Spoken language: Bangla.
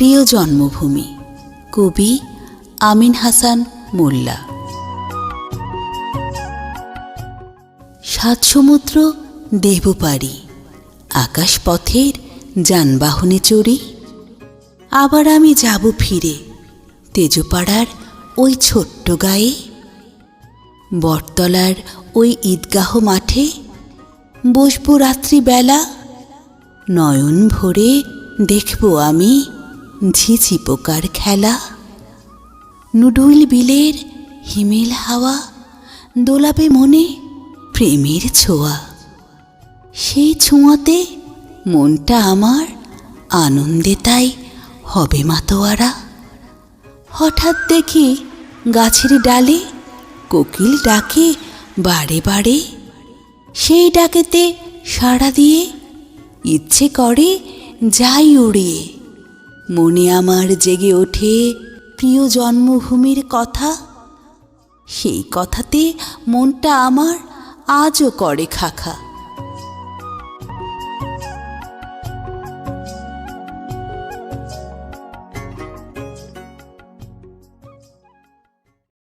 প্রিয় জন্মভূমি, কবি আমিন হাসান মোল্লা। সাত সমুদ্র দেবপাড়ি আকাশ পথের যানবাহনে চড়ি। আবার আমি যাব ফিরে, তেজপাড়ার ওই ছোট্ট গায়ে। বটতলার ওই ঈদগাহ মাঠে বসবো রাত্রিবেলা। নয়ন ভরে দেখব আমি ঝিঝি পোকার খেলা, নুডুল বিলের হিমেল হাওয়া দোলাবে মনে প্রেমের ছোঁয়া। সেই ছোঁয়াতে মনটা আমার আনন্দে তাই হবে মাতোয়ারা। হঠাৎ দেখি গাছের ডালে কোকিল ডাকে বারে বারে। সেই ডাকেতে সাড়া দিয়ে ইচ্ছে করে যাই উড়িয়ে। মনে আমার জেগে ওঠে প্রিয় জন্মভূমির কথা। সেই কথাতে মনটা আমার আজও করে খাখা।